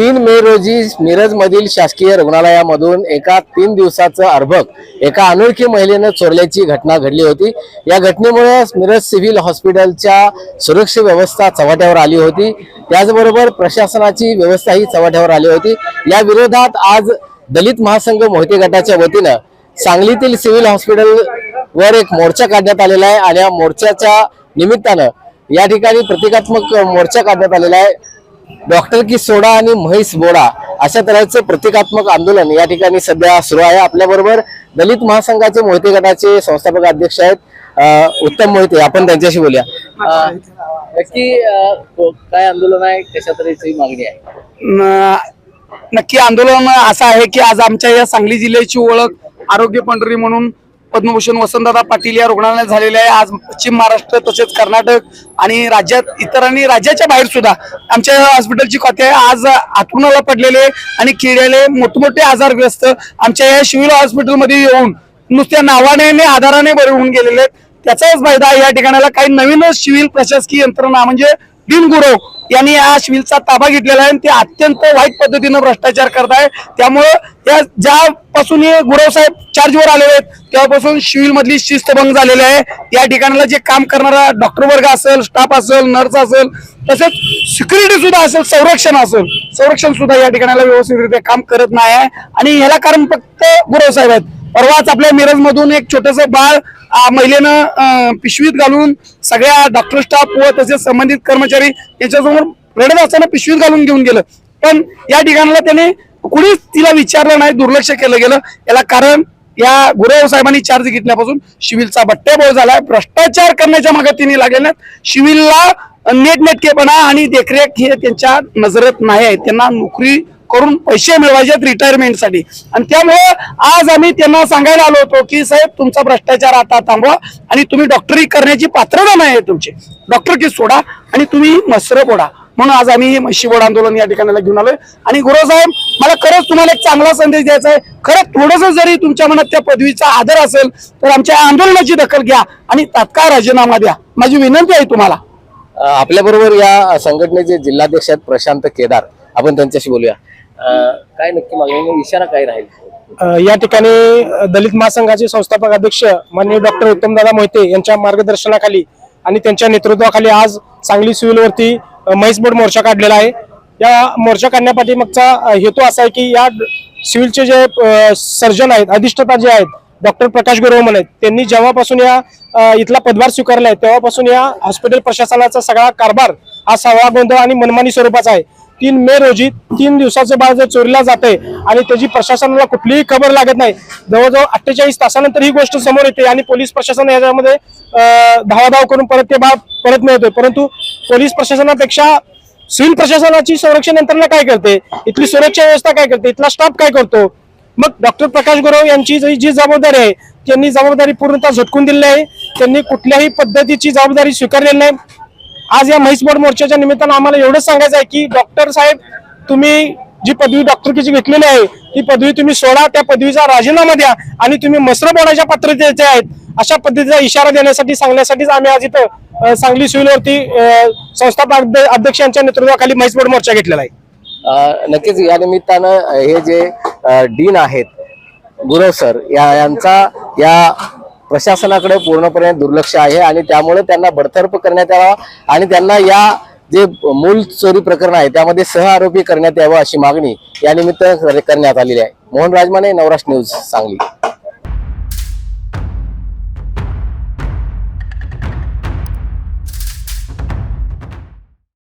तीन मे रोजी मिरजमधील शासकीय रुग्णालयामधून एका तीन दिवसाचं अर्भक एका अनोळखी महिलेनं चोरल्याची घटना घडली होती. या घटनेमुळे मिरज सिव्हिल हॉस्पिटलच्या सुरक्षा व्यवस्था चव्हाट्यावर आली होती. त्याचबरोबर प्रशासनाची व्यवस्थाही चव्हाट्यावर आली होती. या विरोधात आज दलित महासंघ मोहिते गटाच्या वतीनं सांगलीतील सिव्हिल हॉस्पिटल वर एक मोर्चा काढण्यात आलेला आहे आणि या मोर्चाच्या निमित्तानं या ठिकाणी प्रतिकात्मक मोर्चा काढण्यात आलेला आहे. डॉक्टर की सोडा आणि म्हैस बोडा अशा तऱ्हेचं प्रतिकात्मक आंदोलन या ठिकाणी सध्या सुरू आहे. आपल्याबरोबर दलित महासंघाचे मोहिते गटाचे संस्थापक अध्यक्ष आहेत उत्तम मोहिते आपण त्यांच्याशी बोलूया. नक्की काय आंदोलन आहे? कशा तऱ्हेची मागणी आहे? नक्की आंदोलन असं आहे की आज आमच्या या सांगली जिल्ह्याची ओळख आरोग्य पंढरी म्हणून पद्मभूषण वसंतदादा पाटील या रुग्णालयात झालेले आहे. आज पश्चिम महाराष्ट्र तसेच कर्नाटक आणि राज्यात इतर आणि राज्याच्या बाहेर सुद्धा आमच्या या हॉस्पिटलची खाते आहे. आज आतुनाला पडलेले आणि खिळलेले मोठमोठे आजारग्रस्त आमच्या या सिव्हिल हॉस्पिटलमध्ये येऊन नुसत्या नावाने आणि आधाराने बरे होऊन गेलेले आहेत. त्याचाच फायदा या ठिकाणाला काही नवीनच सिव्हिल प्रशासकीय यंत्रणा म्हणजे बिनगुरव यांनी या शिविलचा ताबा घेतलेला आहे आणि ते अत्यंत वाईट पद्धतीनं भ्रष्टाचार करत आहे त्यामुळं या ज्यापासून हे गुरव साहेब चार्जवर आलेले आहेत तेव्हापासून शिविल मधली शिस्त भंग झालेली आहे. या ठिकाणाला जे काम करणारा डॉक्टर वर्ग असेल स्टाफ असेल नर्स असेल तसेच सिक्युरिटी सुद्धा असेल संरक्षण असेल संरक्षण सुद्धा या ठिकाणाला व्यवस्थितरित्या काम करत नाही आहे. आणि ह्याला कारण फक्त गुरव साहेब आहेत. परवाच आपल्या मिरज मधून एक छोटस बाळ महिलेनं पिशवीत घालून सगळ्या डॉक्टर स्टाफ व तसेच संबंधित कर्मचारी यांच्यासमोर रडत असताना पिशवीत घालून घेऊन गेलं. पण या ठिकाणाला त्याने कुणीच तिला विचारलं नाही दुर्लक्ष केलं गेलं. याला कारण या गुरव साहेबांनी चार्ज घेतल्यापासून शिविलचा बट्ट्याबोळ झालाय. भ्रष्टाचार करण्याच्या मागे तिने लागले शिविलला नेटनेटकेपणा आणि देखरेख हे त्यांच्या नजरेत नाही आहे. त्यांना नोकरी करून पैसे मिळवायचे रिटायरमेंटसाठी आणि त्यामुळे आज आम्ही त्यांना सांगायला आलो होतो की साहेब तुमचा भ्रष्टाचार आता थांबवा आणि तुम्ही डॉक्टरी करण्याची पात्रता नाही आहे तुमची. डॉक्टर की सोडा आणि तुम्ही मस्त्र बोडा म्हणून आज आम्ही म्हशीबोड आंदोलन या ठिकाणाला घेऊन आलोय. आणि गुरु साहेब मला खरंच तुम्हाला एक चांगला संदेश द्यायचा आहे. खरंच थोडस जरी तुमच्या मनात त्या पदवीचा आदर असेल तर आमच्या आंदोलनाची दखल घ्या आणि तात्काळ राजीनामा द्या. माझी विनंती आहे तुम्हाला. आपल्याबरोबर या संघटनेचे जिल्हाध्यक्ष आहेत प्रशांत केदार. आपण त्यांच्याशी बोलूया. काय नक्की मागणी इशारा काय राहील? या ठिकाणी दलित महासंघाचे संस्थापक अध्यक्ष माननीय डॉक्टर उत्तमदादा मोहिते यांच्या मार्गदर्शनाखाली आणि त्यांच्या नेतृत्वाखाली आज सांगली सिव्हिलवरती म्हैस बोर्ड मोर्चा काढलेला आहे. या मोर्चा काढण्यापाठीमागचा मागचा हेतू असा आहे की या सिव्हिलचे जे सर्जन आहेत अधिष्ठता जे आहेत डॉक्टर प्रकाश गुरव आहेत त्यांनी जेव्हापासून या इथला पदभार स्वीकारलाय तेव्हापासून या हॉस्पिटल प्रशासनाचा सगळा कारभार हा सावळा गोंधळ आणि मनमानी स्वरूपाचा आहे. तीन मे रोजी तीन दिवसाचं बाळ जर चोरीला जाते आणि त्याची प्रशासनाला कुठलीही खबर लागत नाही जवळजवळ अठ्ठेचाळीस तासानंतर ही गोष्ट समोर येते आणि पोलीस प्रशासन याच्यामध्ये धावाधाव करून परत ते बाळ परत मिळतोय. परंतु पोलीस प्रशासनापेक्षा सिव्हिल प्रशासनाची संरक्षण यंत्रणा काय करते? इथली सुरक्षा व्यवस्था काय करते? इथला स्टाफ काय करतो? मग डॉक्टर प्रकाश गुरव यांची जी जी जबाबदारी आहे त्यांनी जबाबदारी पूर्णतः झटकून दिलेली आहे. त्यांनी कुठल्याही पद्धतीची जबाबदारी स्वीकारलेली नाही. आज या म्हैसबोड मोर्चाच्या निमित्तानं आम्हाला एवढंच सांगायचं आहे की डॉक्टर साहेब तुम्ही जी पदवी डॉक्टरकीची घेतलेली आहे ती पदवी तुम्ही सोडा त्या पदवीचा राजीनामा द्या आणि तुम्ही मसर बोर्डाच्या पात्रतेचे आहेत. अशा पद्धतीचा इशारा देण्यासाठी सांगण्यासाठीच आम्ही आज इथं सांगली सिव्हिलवरती संस्थापक अध्य- अध्यक्ष यांच्या नेतृत्वाखाली म्हैसबोड मोर्चा घेतलेला आहे. नक्कीच या निमित्तानं हे जे डीन आहेत गुरव सर या यांचा या प्रशासनाकडे पूर्णपणे दुर्लक्ष आहे आणि त्यामुळे त्यांना बडतर्फ करण्यात यावा आणि त्यांना या जे मूल चोरी प्रकरण आहे त्यामध्ये सह आरोपी करण्यात यावं अशी मागणी यानिमित्त करण्यात आलेली आहे. मोहन राजमाने नवराष्ट्र न्यूज सांगली.